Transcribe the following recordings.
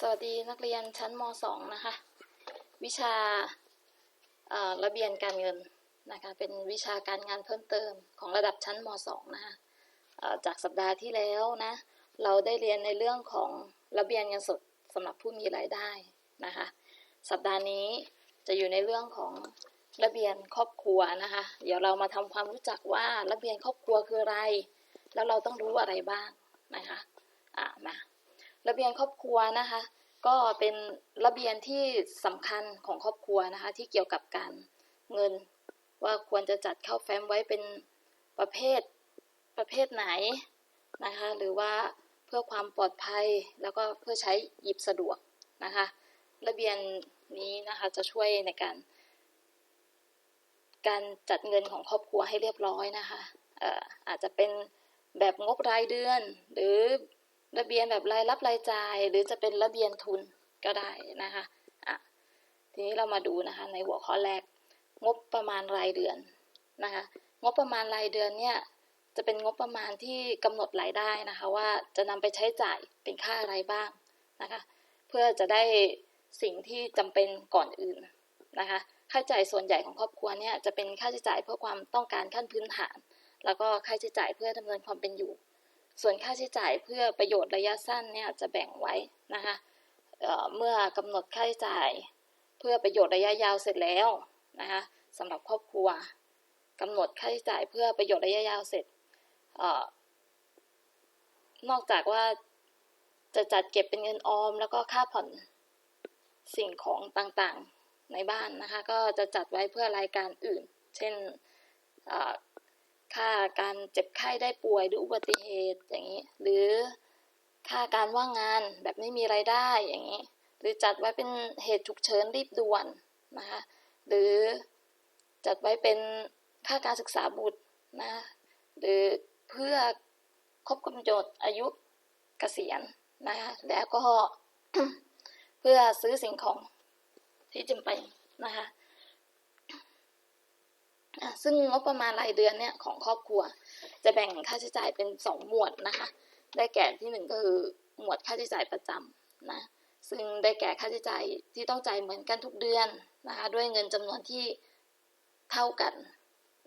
สวัสดีนักเรียนชั้นม .2 นะคะ วิชาระเบียนการเงินนะคะเป็นวิชาการงานเพิ่มเติมของระดับชั้นม .2 นะคะจากสัปดาห์ที่แล้วนะเราได้เรียนในเรื่องของระเบียนเงินสดสำหรับผู้มีรายได้นะคะสัปดาห์นี้จะอยู่ในเรื่องของระเบียนครอบครัวนะคะเดี๋ยวเรามาทำความรู้จักว่าระเบียนครอบครัวคืออะไร แล้วเราต้องรู้อะไรบ้างนะคะอ่ามา ระเบียนครอบครัวนะคะ ก็เป็นระเบียนที่สำคัญของครอบครัวนะคะ ที่เกี่ยวกับการเงิน ว่าควรจะจัดเข้าแฟ้มไว้เป็นประเภทประเภทไหนนะคะ หรือว่าเพื่อความปลอดภัยแล้วก็เพื่อใช้หยิบสะดวกนะคะ ระเบียนนี้นะคะจะช่วยในการการจัดเงินของครอบครัวให้เรียบร้อยนะคะอออาจจะเป็นแบบงบรายเดือน หรือ ระเบียนแบบรายรับรายจ่าย หรือจะเป็นระเบียนทุนก็ได้นะคะอะทีนี้เรามาดูนะคะในหัวข้อแรก งบประมาณรายเดือนนะคะงบประมาณรายเดือนเนี่ยจะเป็นงบประมาณที่กำหนดรายได้นะคะว่าจะนำไปใช้จ่ายเป็นค่าอะไรบ้างนะคะเพื่อจะได้สิ่งที่จำเป็นก่อนอื่นนะคะค่าใช้จ่ายส่วนใหญ่ของครอบครัวเนี่ยจะเป็นค่าใช้จ่ายเพื่อความต้องการขั้นพื้นฐาน แล้วก็ค่าใช้จ่ายเพื่อดำเนินความเป็นอยู่ ส่วนค่าใช้จ่ายเพื่อประโยชน์ระยะสั้นเนี่ยจะแบ่งไว้นะคะเเมื่อกำหนดค่าใช้จ่าย เพื่อประโยชน์ระยะยาวเสร็จแล้วนะคะสำหรับครอบครัวกำหนดค่าใช้จ่ายเพื่อประโยชน์ระยะยาวเสร็จออนอกจากว่าจะจัดเก็บเป็นเงินออม แล้วก็ค่าผ่อนสิ่งของต่างๆในบ้านนะคะ ก็จะจัดไว้เพื่อรายการอื่น เช่น ค่าการเจ็บไข้ได้ป่วยหรืออุบัติเหตุอย่างนี้ หรือค่าการว่างงานแบบไม่มีไรายได้อย่างนี้ หรือจัดไว้เป็นเหตุฉุกเฉินรีบด่วนนะคะหรือจัดไว้เป็นค่าการศึกษาบุตรนะหรือเพื่อครบกำหนดอายุเกษียณนะคะแล้วก็เพื่อซื้อสิ่งของที่จำเป็นนะคะอะ ซึ่งงบประมาณรายเดือนเนี่ยของครอบครัว จะแบ่งค่าใช้จ่ายเป็นสองหมวดนะคะ ได้แก่ที่หนึ่งก็คือหมวดค่าใช้จ่ายประจำนะซึ่งได้แก่ค่าใช้จ่ายที่ต้องจ่ายเหมือนกันทุกเดือนนะคะด้วยเงินจำนวนที่เท่ากัน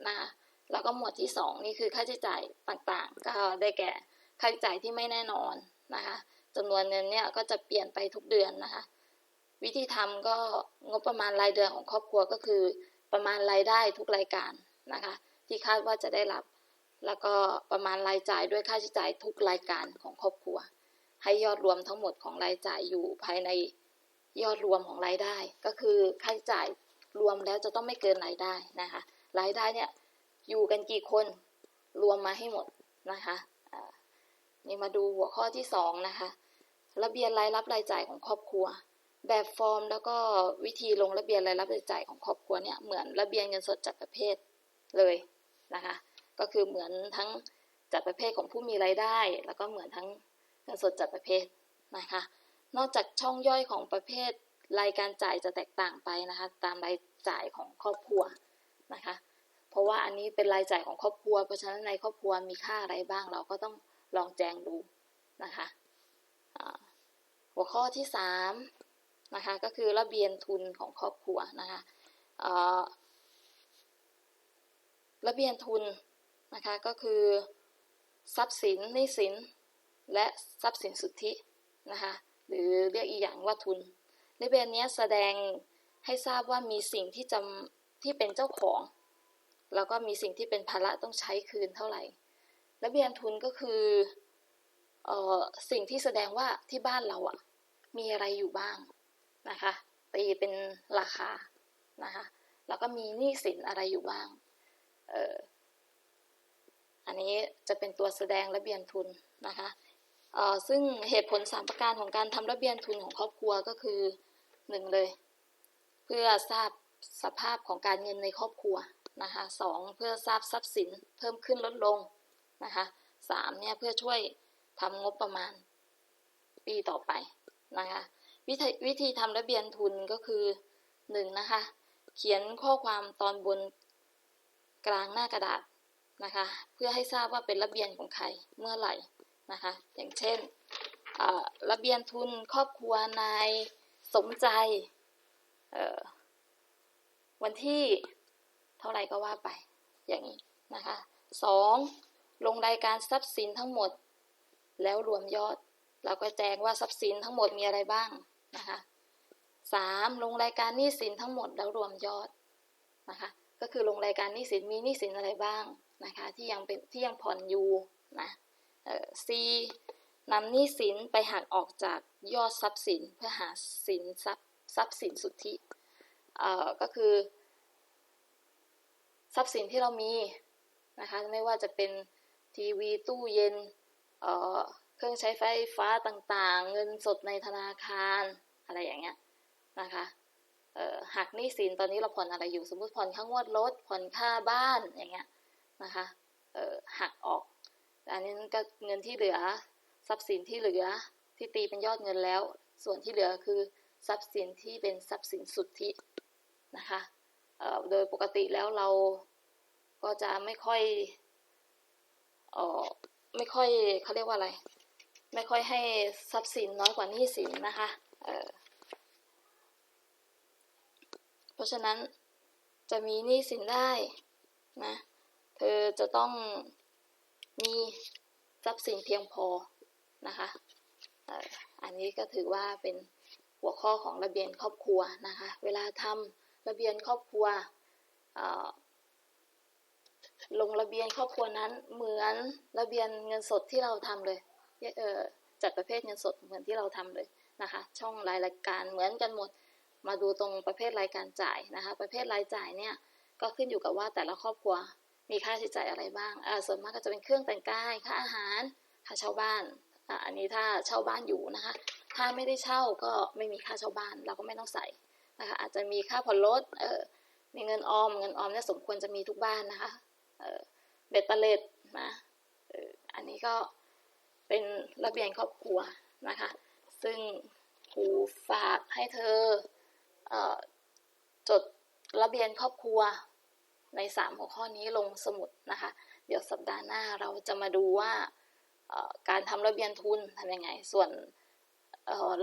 นะคะแล้วก็หมวดที่สองนี่คือค่าใช้จ่ายต่างๆ ก็ได้แก่ค่าใช้จ่ายที่ไม่แน่นอนนะคะจำนวนเงินเนี่ยก็จะเปลี่ยนไปทุกเดือนนะคะ วิธีทำก็งบประมาณรายเดือนของครอบครัวก็คือ ประมาณรายได้ทุกรายการนะคะ ที่คาดว่าจะได้รับ แล้วก็ประมาณรายจ่ายด้วยค่าใช้จ่ายทุกรายการของครอบครัว ให้ยอดรวมทั้งหมดของรายจ่ายอยู่ภายในยอดรวมของรายได้ ก็คือค่าใช้จ่ายรวมแล้วจะต้องไม่เกินรายได้นะคะรายได้เนี่ยอยู่กันกี่คนรวมมาให้หมดนะคะอ่านี่มาดูหัวข้อที่สองนะคะระเบียนรายรับรายจ่ายของครอบครัว แบบฟอร์มแล้วก็วิธีลงระเบียนรายรับรายจ่ายของครอบครัวเนี่ยเหมือนระเบียนเงินสดจัดประเภทเลยนะคะ ก็คือเหมือนทั้งจัดประเภทของผู้มีรายได้ แล้วก็เหมือนทั้งเงินสดจัดประเภทนะคะ นอกจากช่องย่อยของประเภทรายการจ่ายจะแตกต่างไปนะคะ ตามรายจ่ายของครอบครัวนะคะ เพราะว่าอันนี้เป็นรายจ่ายของครอบครัว เพราะฉะนั้นในครอบครัวมีค่าอะไรบ้างเราก็ต้องลองแจงดูนะคะหัวข้อที่สาม นะคะก็คือระเบียนทุนของครอบครัวนะคะระเบียนทุนนะคะก็คือทรัพย์สินหนี้สิน และทรัพย์สินสุทธินะคะหรือเรียกอีกอย่างว่าทุนระเบียนนี้แสดงให้ทราบว่ามีสิ่งที่จำที่เป็นเจ้าของ แล้วก็มีสิ่งที่เป็นภาระต้องใช้คืนเท่าไหร่ระเบียนทุนก็คือเออสิ่งที่แสดงว่าที่บ้านเราอะมีอะไรอยู่บ้าง นะคะตีเป็นราคานะคะแล้วก็มีหนี้สินอะไรอยู่บ้างเอออันนี้จะเป็นตัวแสดงระเบียนทุนนะคะเออซึ่งเหตุผลสามประการของการทำระเบียนทุนของครอบครัวก็คือหนึ่งเลย เพื่อทราบสภาพของการเงินในครอบครัวนะคะสองเพื่อทราบทรัพย์สินเพิ่มขึ้นลดลงนะคะสามเนี่ยเพื่อช่วยทำงบประมาณปีต่อไปนะคะ วิธีวิธีทำระเบียนทุนก็คือหนึ่งนะคะ เขียนข้อความตอนบนกลางหน้ากระดาษนะคะ เพื่อให้ทราบว่าเป็นระเบียนของใครเมื่อไหร่นะคะ อย่างเช่นระเบียนทุนครอบครัวนายสมใจวันที่เท่าไหร่ก็ว่าไปอย่างนี้นะคะสองลงรายการทรัพย์สินทั้งหมด แล้วรวมยอด เราก็แจ้งว่าทรัพย์สินทั้งหมดมีอะไรบ้าง นะคะสามลงรายการหนี้สินทั้งหมดแล้วรวมยอดนะคะ ก็คือลงรายการหนี้สินมีหนี้สินอะไรบ้างนะคะ ที่ยังเป็นที่ยังผ่อนอยู่นะเอ่อ C นำหนี้สินไปหักออกจากยอดทรัพย์สินเพื่อหาสินทรัพย์ทรัพย์สินสุทธิเอ่อก็คือ ทรัพย์สินที่เรามีนะคะไม่ว่าจะเป็นทีวีตู้เย็นเอ่อเครื่องใช้ไฟฟ้าต่างๆ เงินสดในธนาคาร อะไรอย่างเงี้ยนะคะเอ่อหักหนี้สินตอนนี้เราผ่อนอะไรอยู่สมมติผ่อนค่างวดรถผ่อนค่าบ้านอย่างเงี้ยนะคะเอ่อหักออกอันนี้ก็เงินที่เหลือทรัพย์สินที่เหลือที่ตีเป็นยอดเงินแล้ว ส่วนที่เหลือคือทรัพย์สินที่เป็นทรัพย์สินสุทธินะคะเอ่อโดยปกติแล้วเราก็จะไม่ค่อยเอ่อไม่ค่อยเขาเรียกว่าอะไร ไม่ค่อยให้ทรัพย์สินน้อยกว่าหนี้สินนะคะ เพราะฉะนั้นจะมีหนี้สินได้นะ เธอจะต้องมีทรัพย์สินเพียงพอนะคะอันนี้ก็ถือว่าเป็นหัวข้อของระเบียนครอบครัวนะคะ เวลาทำระเบียนครอบครัวลงระเบียนครอบครัวนั้นเหมือนระเบียนเงินสดที่เราทำเลยเจัดประเภทเงินสดเหมือนที่เราทำเลย นะคะ ช่องรายรายการเหมือนกันหมด มาดูตรงประเภทรายการจ่ายนะคะ ประเภทรายจ่ายเนี่ยก็ขึ้นอยู่กับว่าแต่ละครอบครัวมีค่าใช้จ่ายอะไรบ้างส่วนมากก็จะเป็นเครื่องแต่งกาย ค่าอาหาร ค่าเช่าบ้านออันนี้ถ้าเช่าบ้านอยู่นะคะ ถ้าไม่ได้เช่าก็ไม่มีค่าเช่าบ้าน เราก็ไม่ต้องใส่นะคะ อาจจะมีค่าผ่อนรถ เออมีเงินออม เงินออมเนี่ยสมควรจะมีทุกบ้านนะคะ เออเบ็ดเตล็ดนะอออันนี้ก็เป็นระเบียนครอบครัวนะคะ ซึ่งครูฝากให้เธอเอจดระเบียนครอบครัวในสามหัวข้อนี้ลงสมุดนะคะ เดี๋ยวสัปดาห์หน้าเราจะมาดูว่าการทำระเบียนทุนทำยังไง ส่วน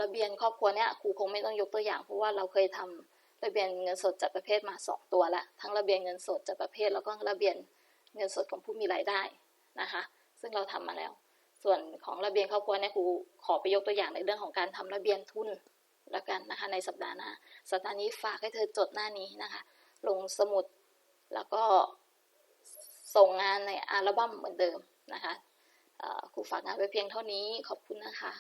ระเบียนครอบครัวเนี้ยครูคงไม่ต้องยกตัวอย่าง เพราะว่าเราเคยทำระเบียนเงินสดจัดประเภทมาสองตัวละทั้งระเบียนเงินสดจัดประเภท แล้วก็ระเบียนเงินสดของผู้มีรายได้นะคะ ซึ่งเราทำมาแล้ว ส่วนของระเบียนครอบครัวเนี่ยครูขอไปยกตัวอย่างในเรื่องของการทำระเบียนทุนแล้วกันนะคะในสัปดาห์หน้าสัปดาห์นี้ฝากให้เธอจดหน้านี้นะคะ ลงสมุดแล้วก็ส่งงานในอัลบั้มเหมือนเดิมนะคะครูฝากงานไว้เพียงเท่านี้ขอบคุณนะคะ